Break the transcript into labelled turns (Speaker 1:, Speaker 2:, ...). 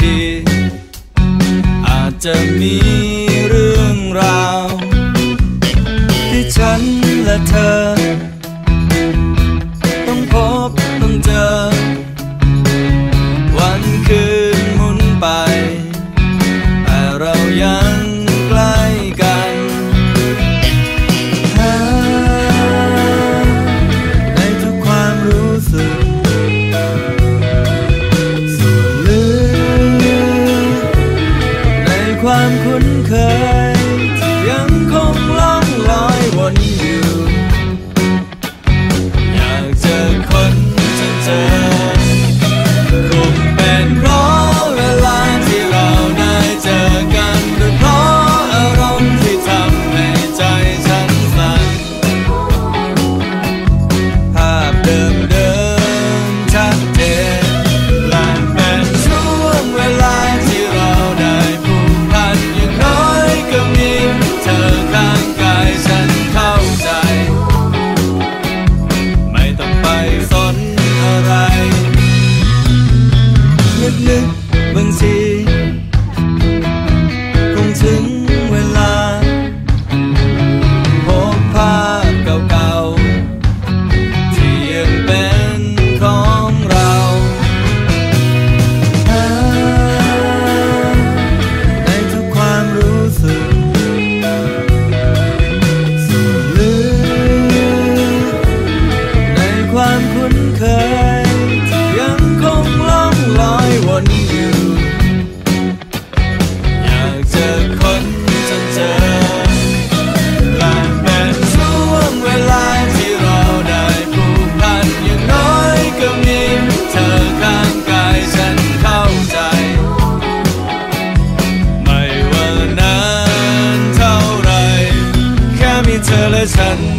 Speaker 1: ที อาจจะมีเรื่องราว ที่ฉันและเธอ ความคุ้นเคย เจอแเป็นช่วงเวลาที่เราได้ผูกพันอย่างน้อยก็มีเธอข้างกายฉันเข้าใจ ไม่ว่านานเท่าไร แค่มีเธอและฉัน